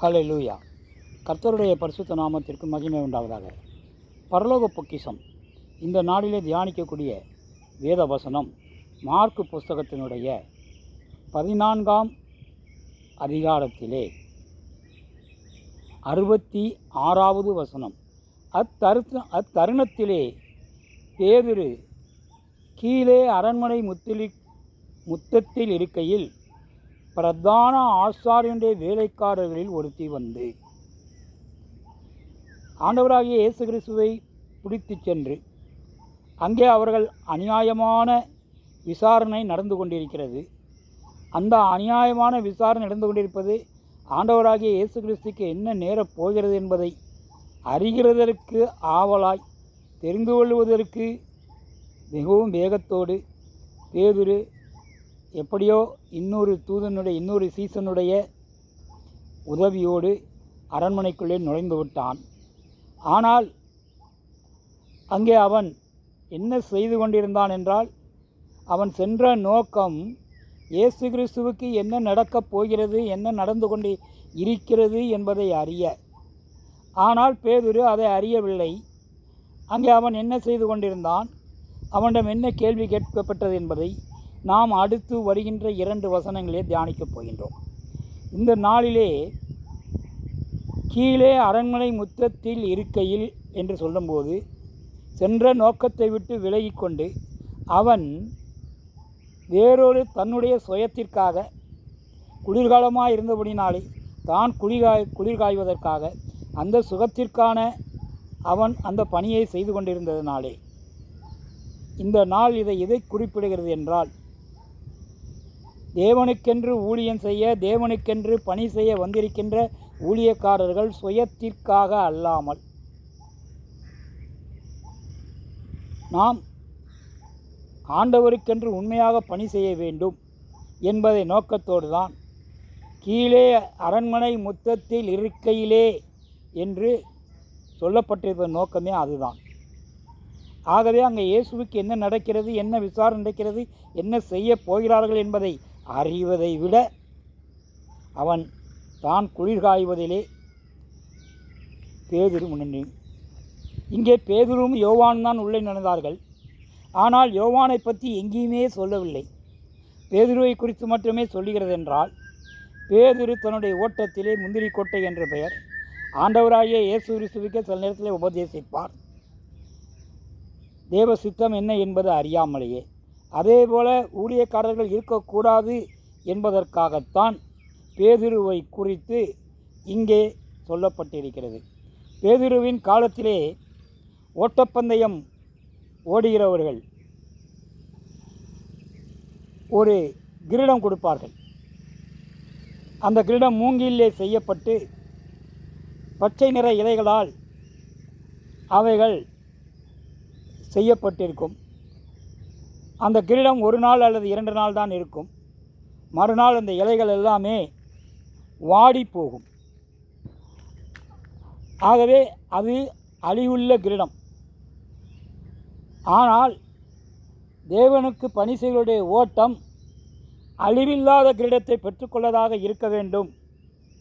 ஹலே லூயா கர்த்தருடைய பரிசுத்த நாமத்திற்கு மகிமை உண்டாவதாக. பரலோக பொக்கிஷம். இந்த நாளிலே தியானிக்கக்கூடிய வேத வசனம் மார்க்கு புஸ்தகத்தினுடைய பதினான்காம் அதிகாரத்திலே அறுபத்தி ஆறாவது வசனம். அத்தருத்த அத்தருணத்திலே பேதிரு கீழே அரண்மனை முத்திலி முத்தத்தில் இருக்கையில் பிரதான ஆசாரியனுடைய வேலைக்காரர்களில் ஒருத்தி வந்து ஆண்டவராகிய இயேசு கிறிஸ்துவை பிடித்துச் சென்று அங்கே அவர்கள் அநியாயமான விசாரணை நடந்து கொண்டிருக்கிறது. அந்த அநியாயமான விசாரணை நடந்து கொண்டிருப்பது ஆண்டவராகிய இயேசு கிறிஸ்துக்கு என்ன நேரப் போகிறது என்பதை அறிகிறதற்கு ஆவலாய் தெரிந்து கொள்வதற்கு மிகவும் வேகத்தோடு பேதுரு எப்படியோ இன்னொரு தூதனுடைய இன்னொரு சீசனுடைய உதவியோடு அரண்மனைக்குள்ளே நுழைந்து விட்டான். ஆனால் அங்கே அவன் என்ன செய்து கொண்டிருந்தான் என்றால் அவன் சென்ற நோக்கம் இயேசு கிறிஸ்துவுக்கு என்ன நடக்கப் போகிறது என்ன நடந்து கொண்டு இருக்கிறது என்பதை அறிய. ஆனால் பேதுரு அதை அறியவில்லை. அங்கே அவன் என்ன செய்து கொண்டிருந்தான்? அவனிடம் என்ன கேள்வி கேட்கப்பட்டது என்பதை நாம் அடுத்து வருகின்ற இரண்டு வசனங்களே தியானிக்கப் போகின்றோம். இந்த நாளிலே கீழே அரண்மனை முத்தத்தில் இருக்கையில் என்று சொல்லும்போது சென்ற நோக்கத்தை விட்டு விலகிக்கொண்டு அவன் வேறொரு தன்னுடைய சுயத்திற்காக குளிர்காலமாக இருந்தபடினாலே தான் குளிர்காய் குளிர்காய்வதற்காக அந்த சுகத்திற்கான அவன் அந்த பணியை செய்து கொண்டிருந்ததினாலே. இந்த நாள் இதை எதை குறிப்பிடுகிறது என்றால் தேவனுக்கென்று ஊழியம் செய்ய தேவனுக்கென்று பணி செய்ய வந்திருக்கின்ற ஊழியக்காரர்கள் சுயத்திற்காக அல்லாமல். நாம் ஆண்டவருக்கென்று உண்மையாக பணி செய்ய வேண்டும் என்பதை நோக்கத்தோடு தான் கீழே அரண்மனை முத்தத்தில் இருக்கையிலே என்று சொல்லப்பட்டிருப்ப நோக்கமே அதுதான். ஆகவே அங்கே இயேசுவுக்கு என்ன நடக்கிறது என்ன விசாரணை நடக்கிறது என்ன செய்ய போகிறார்கள் என்பதை அறிவதை விட அவன் தான் குளிர்காய்வதிலே பேதுரு முன்னணி. இங்கே பேதுரும் யோவான் தான் உள்ளே நடந்தார்கள். ஆனால் யோவானை பற்றி எங்கேயுமே சொல்லவில்லை. பேதுருவை குறித்து மட்டுமே சொல்லுகிறது என்றால் பேதுரு தன்னுடைய ஓட்டத்திலே முந்திரி கோட்டை என்ற பெயர் ஆண்டவராகிய இயேசு கிறிஸ்துவுக்கு சில நேரத்தில் உபதேசிப்பார். தேவ சித்தம் என்ன என்பது அறியாமலேயே. அதே போல ஊழியக்காரர்கள் இருக்கக்கூடாது என்பதற்காகத்தான் பேதுருவை குறித்து இங்கே சொல்லப்பட்டிருக்கிறது. பேதுருவின் காலத்திலே ஓட்டப்பந்தயம் ஓடுகிறவர்கள் ஒரு கிரீடம் கொடுப்பார்கள். அந்த கிரீடம் மூங்கிலே செய்யப்பட்டு பச்சை நிற இலைகளால் அவைகள் செய்யப்பட்டிருக்கும். அந்த கிரீடம் ஒரு நாள் அல்லது இரண்டு நாள் தான் இருக்கும். மறுநாள் அந்த இலைகள் எல்லாமே வாடி போகும். ஆகவே அது அழிவுள்ள கிரீடம். ஆனால் தேவனுக்கு பணி செய்வருடைய ஓட்டம் அழிவில்லாத கிரீடத்தை பெற்றுக்கொள்ளதாக இருக்க வேண்டும்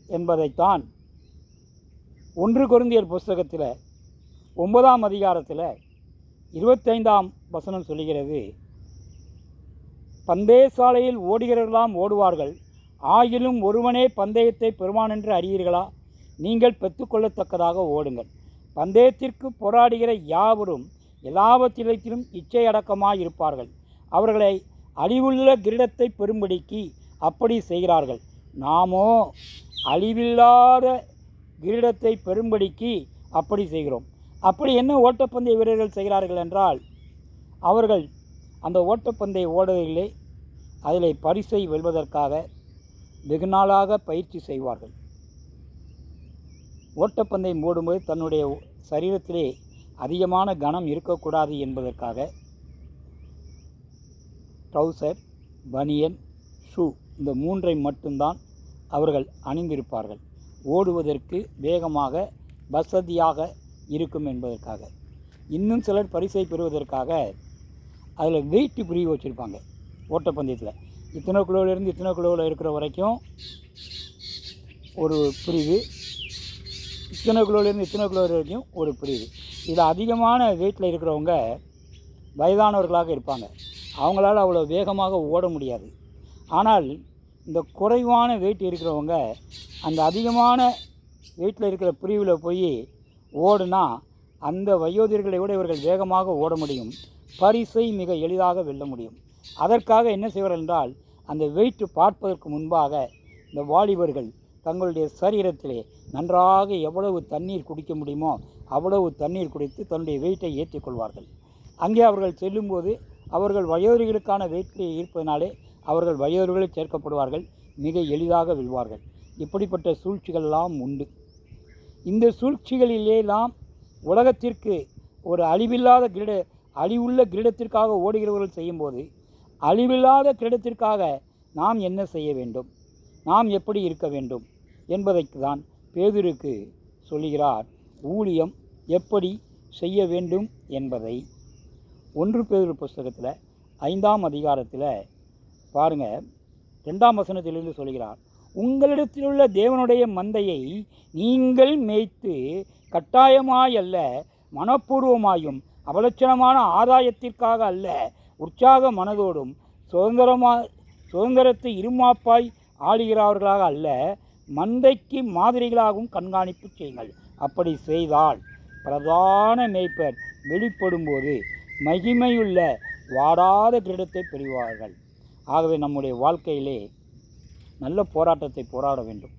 என்பதைத்தான் ஒன்று குருந்தியர் புஸ்தகத்தில் ஒன்பதாம் அதிகாரத்தில் இருபத்தைந்தாம் வசனம் சொல்கிறது பந்தய சாலையில் ஓடுகிறவர்களாம் ஓடுவார்கள். ஆயிலும் ஒருவனே பந்தயத்தை பெறுவான் என்று அறியீர்களா? நீங்கள் பெற்றுக்கொள்ளத்தக்கதாக ஓடுங்கள். பந்தயத்திற்கு போராடுகிற யாவரும் எல்லாவற்றிலும் இச்சையடக்கமாக இருப்பார்கள். அவர்களை அழிவுள்ள கிரீடத்தை பெரும்படிக்கு அப்படி செய்கிறார்கள். நாமோ அழிவில்லாத கிரீடத்தை பெரும்படிக்கு அப்படி செய்கிறோம். அப்படி என்ன ஓட்டப்பந்தய வீரர்கள் செய்கிறார்கள் என்றால் அவர்கள் அந்த ஓட்டப்பந்தய ஓடுவதிலே அதில் பரிசை வெல்வதற்காக வெகு நாளாக பயிற்சி செய்வார்கள். ஓட்டப்பந்தயம் ஓடும்போது தன்னுடைய சரீரத்திலே அதிகமான கனம் இருக்கக்கூடாது என்பதற்காக ட்ரௌசர் பனியன் ஷூ இந்த மூன்றை மட்டும்தான் அவர்கள் அணிந்திருப்பார்கள். ஓடுவதற்கு வேகமாக வசதியாக இருக்கும் என்பதற்காக. இன்னும் சிலர் பரிசை பெறுவதற்காக அதில் வெயிட்டு பிரிவு வச்சுருப்பாங்க ஓட்டப்பந்தயத்தில். இத்தனை கிலோவிலேருந்து இத்தனை கிலோவில் இருக்கிற வரைக்கும் ஒரு பிரிவு. இத்தனை கிலோலேருந்து இத்தனை கிலோ வரைக்கும் ஒரு பிரிவு. இதில் அதிகமான வெயிட்டில் இருக்கிறவங்க வயதானவர்களாக இருப்பாங்க. அவங்களால அவ்வளோ வேகமாக ஓட முடியாது. ஆனால் இந்த குறைவான வெயிட் இருக்கிறவங்க அந்த அதிகமான வெயிட்டில் இருக்கிற பிரிவில் போய் ஓடுனா அந்த வயோதிகர்களை விட இவர்கள் வேகமாக ஓட முடியும். பரிசை மிக எளிதாக வெல்ல முடியும். அதற்காக என்ன செய்வார்கள் என்றால் அந்த வெயிட்டு பார்ப்பதற்கு முன்பாக இந்த வாலிபர்கள் தங்களுடைய சரீரத்திலே நன்றாக எவ்வளவு தண்ணீர் குடிக்க முடியுமோ அவ்வளவு தண்ணீர் குடித்து தன்னுடைய வெயிட்டை ஏற்றிக்கொள்வார்கள் அங்கே அவர்கள் செல்லும்போது அவர்கள் வயோதிகளுக்கான வெயிட்டில் இருப்பதனாலே அவர்கள் வயோதிகளில் சேர்க்கப்படுவார்கள் மிக எளிதாக வெல்வார்கள். இப்படிப்பட்ட சூழ்ச்சிகள்லாம் உண்டு. இந்த சூழ்ச்சிகளிலேலாம் உலகத்திற்கு ஒரு அழிவில்லாத கிரீட அழிவுள்ள கிரீடத்திற்காக ஓடுகிறவர்கள் செய்யும்போது அழிவில்லாத கிரீடத்திற்காக நாம் என்ன செய்ய வேண்டும்? நாம் எப்படி இருக்க வேண்டும்? என்பதைக்கு தான் பேதுருக்கு சொல்லுகிறார். ஊழியம் எப்படி செய்ய வேண்டும் என்பதை ஒன்று பேதுரு புஸ்தகத்தில் ஐந்தாம் அதிகாரத்தில் பாருங்கள் ரெண்டாம் வசனத்திலிருந்து சொல்கிறார் உங்களிடத்தில் உள்ள தேவனுடைய மந்தையை நீங்கள் மேய்த்து கட்டாயமாய் அல்ல மனப்பூர்வமாயும் அபலட்சணமான ஆதாயத்திற்காக அல்ல உற்சாக மனதோடும் சுதந்திரமா சுதந்திரத்தை இருமாப்பாய் ஆளுகிறவர்களாக அல்ல மந்தைக்கு மாதிரிகளாகவும் கண்காணிப்பு செய்யுங்கள். அப்படி செய்தால் பிரதான மேய்ப்பர் வெளிப்படும்போது மகிமையுள்ள வாடாத கிரீடத்தை பெறுவார்கள். ஆகவே நம்முடைய வாழ்க்கையிலே நல்ல போராட்டத்தை போராட வேண்டும்.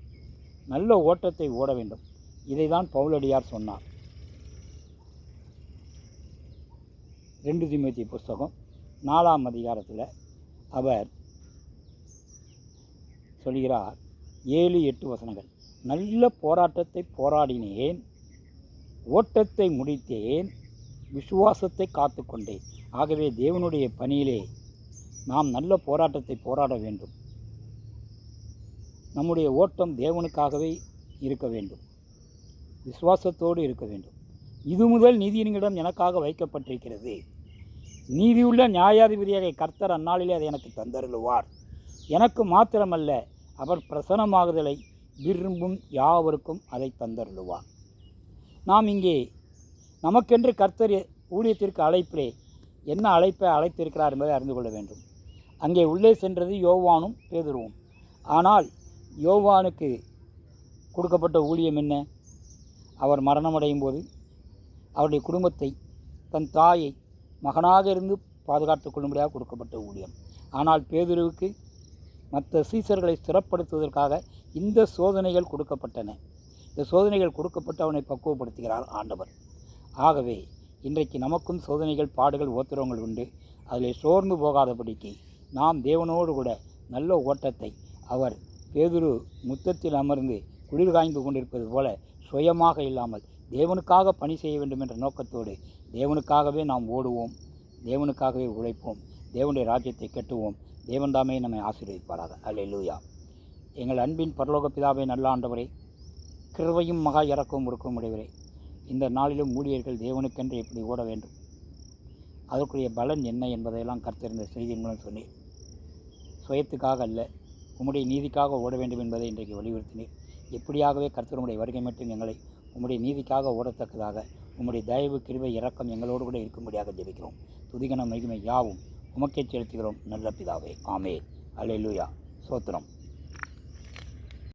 நல்ல ஓட்டத்தை ஓட வேண்டும். இதை தான் பவுலடியார் சொன்னார். ரெண்டு திமுத்தி புஸ்தகம் நாலாம் அதிகாரத்தில் அவர் சொல்கிறார் ஏழு எட்டு வசனங்கள். நல்ல போராட்டத்தை போராடினேன் ஓட்டத்தை முடித்தேன் விசுவாசத்தை காத்துக்கொண்டேன் ஆகவே தேவனுடைய பணியிலே நாம் நல்ல போராட்டத்தை போராட வேண்டும். நம்முடைய ஓட்டம் தேவனுக்காகவே இருக்க வேண்டும். விசுவாசத்தோடு இருக்க வேண்டும். இது முதல் நிதியினிடம் எனக்காக வைக்கப்பட்டிருக்கிறது. நீதியுள்ள நியாயாதிபதியாக கர்த்தர் அந்நாளிலே அதை எனக்கு தந்தருளுவார். எனக்கு மாத்திரமல்ல அவர் பிரசனமாகுதலை விரும்பும் யாவருக்கும் அதை தந்தருளுவார். நாம் இங்கே நமக்கென்று கர்த்தர் ஊழியத்திற்கு அழைப்பிலே என்ன அழைப்பை அழைத்திருக்கிறார் என்பதை அறிந்து கொள்ள வேண்டும். அங்கே உள்ளே சென்றது யோவானும் பேதுருவும். ஆனால் யோவானுக்கு கொடுக்கப்பட்ட ஊழியம் என்ன? அவர் மரணமடையும் போது அவருடைய குடும்பத்தை தன் தாயை மகனாக இருந்து பாதுகாத்து கொள்ளும்படியாக கொடுக்கப்பட்ட ஊழியம். ஆனால் பேதுருவுக்கு மற்ற சீசர்களை ஸ்திரப்படுத்துவதற்காக இந்த சோதனைகள் கொடுக்கப்பட்டன. இந்த சோதனைகள் கொடுக்கப்பட்டு அவனை பக்குவப்படுத்துகிறார் ஆண்டவர். ஆகவே இன்றைக்கு நமக்கும் சோதனைகள் பாடுகள் ஓத்திரங்கள் உண்டு. அதில் சோர்ந்து போகாதபடிக்கு நாம் தேவனோடு கூட நல்ல ஓட்டத்தை அவர் பேதுரு முத்தத்தில் அமர்ந்து குளிர் காய்ந்து கொண்டிருப்பது போல சுயமாக இல்லாமல் தேவனுக்காக பணி செய்ய வேண்டும் என்ற நோக்கத்தோடு தேவனுக்காகவே நாம் ஓடுவோம். தேவனுக்காகவே உழைப்போம். தேவனுடைய ராஜ்யத்தை கட்டுவோம். தேவன் தாமே நம்மை ஆசீர்வதிப்பாராக. அல்லேலூயா எங்கள் அன்பின் பரலோக பிதாவை நல்ல ஆண்டவரே கிருபையும் மகா இறக்கவும் இருக்கும் உடையவரே இந்த நாளிலும் ஊழியர்கள் தேவனுக்கென்று எப்படி ஓட வேண்டும்? அதற்குரிய பலன் என்ன என்பதையெல்லாம் கருத்திருந்த செய்தியின் மூலம் சொன்னேன் சுயத்துக்காக அல்ல உம்முடைய நீதிக்காக ஓட வேண்டும் என்பதை இன்றைக்கு வலியுறுத்தினேன் எப்படியாகவே கர்த்தருடைய வருகை மட்டும் எங்களை உம்முடைய நீதிக்காக ஓடத்தக்கதாக உம்முடைய தயவு கிருபை இரக்கம் எங்களோடு கூட இருக்கும்படியாக ஜெபிக்கிறோம். துதிகன மகிமை யாவும் உமக்கே செலுத்துகிறோம். நல்ல பிதாவே. ஆமே லூயா சோத்திரம்.